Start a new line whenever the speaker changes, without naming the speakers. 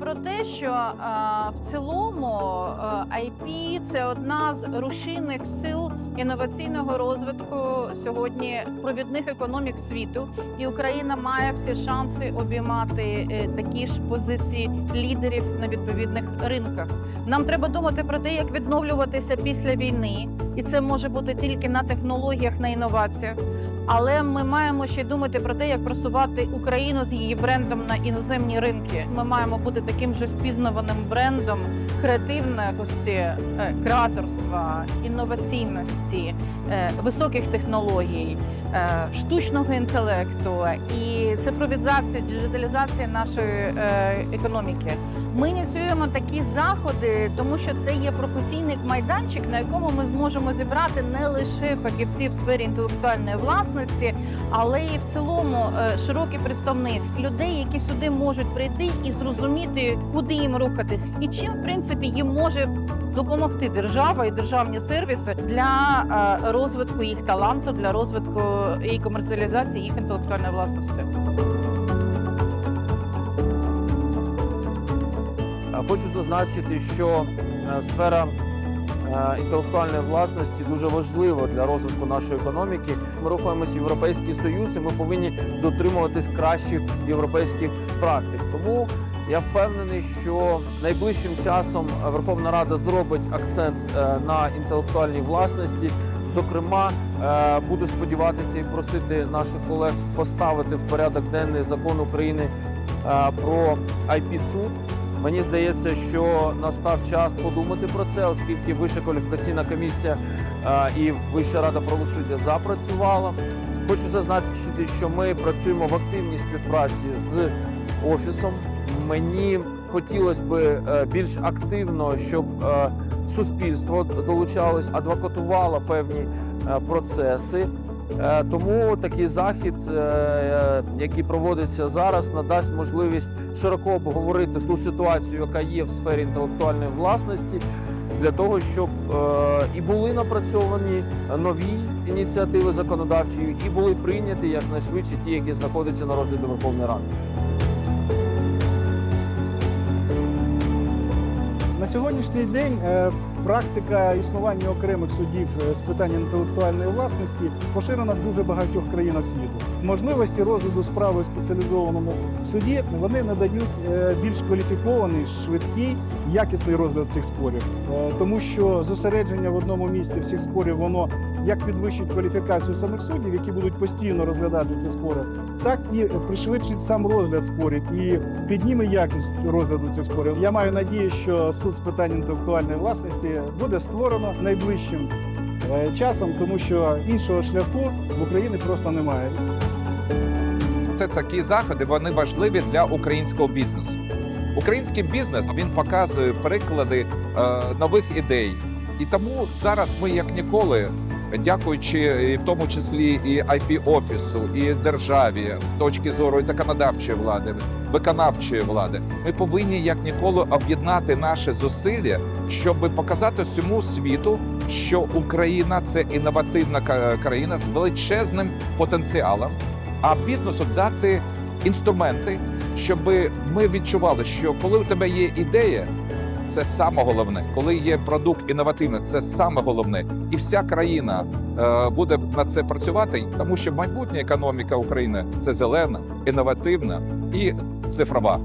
про те, що е, в цілому е, IP – це одна з рушійних сил інноваційного розвитку сьогодні провідних економік світу, і Україна має всі шанси обіймати е, такі ж позиції лідерів на відповідних ринках. Нам треба думати про те, як відновлюватися після війни, і це може бути тільки на технологіях, на інноваціях. Але ми маємо ще думати про те, як просувати Україну з її брендом на іноземні ринки. Ми маємо бути таким же впізнаваним брендом креативності, е, креаторства, інноваційності, е, високих технологій, штучного інтелекту і цифровізації, діджиталізації нашої е, економіки. Ми ініціюємо такі заходи, тому що це є професійний майданчик, на якому ми зможемо зібрати не лише фахівців в сфері інтелектуальної власності, але і в цілому е, широкий представництв людей, які сюди можуть прийти і зрозуміти, куди їм рухатись, і чим в принципі їм може допомогти держава і державні сервіси для е, розвитку їх таланту, для розвитку і комерціалізації їх інтелектуальної власності.
Е, Хочу зазначити, що е, сфера інтелектуальної власності дуже важлива для розвитку нашої економіки. Ми рухаємося в Європейський Союз, і ми повинні дотримуватись кращих європейських практик. Тому я впевнений, що найближчим часом Верховна Рада зробить акцент е, на інтелектуальній власності. Зокрема, е, буду сподіватися і просити наших колег поставити в порядок денний закон України е, про IP суд. Мені здається, що настав час подумати про це, оскільки Вища кваліфікаційна комісія і Вища рада правосуддя запрацювала. Хочу зазначити, що ми працюємо в активній співпраці з офісом. Мені хотілося б е, більш активно, щоб е, суспільство долучалось, адвокатувало певні е, процеси. Тому такий захід, який проводиться зараз, надасть можливість широко обговорити ту ситуацію, яка є в сфері інтелектуальної власності, для того, щоб і були напрацьовані нові ініціативи законодавчі, і були прийняті якнайшвидше ті, які знаходяться на розгляді Верховної Ради.
Сьогоднішній день е, практика існування окремих судів е, з питань інтелектуальної власності поширена в дуже багатьох країнах світу. Можливості розгляду справи в спеціалізованому суді вони надають е, більш кваліфікований, швидкий, якісний розгляд цих спорів, тому що зосередження в одному місці всіх спорів воно як підвищить кваліфікацію самих суддів, які будуть постійно розглядати ці спори, так і пришвидшить сам розгляд спорів і підніме якість розгляду цих спорів. Я маю надію, що суд з питань інтелектуальної власності буде створено найближчим е, часом, тому що іншого шляху в Україні просто немає.
Це такі заходи, вони важливі для українського бізнесу. Український бізнес він показує приклади е, нових ідей. І тому зараз ми як ніколи, дякуючи в тому числі і IP офісу, і державі, точки зору і законодавчої влади, виконавчої влади, ми повинні як ніколи об'єднати наші зусилля, щоб показати всьому світу, що Україна це інновативна країна з величезним потенціалом, а бізнесу дати інструменти, щоб ми відчували, що коли у тебе є ідея, це саме головне. Коли є продукт інновативний, це саме головне. І вся країна е, буде на це працювати, тому що майбутня економіка України це зелена, інновативна і цифрова.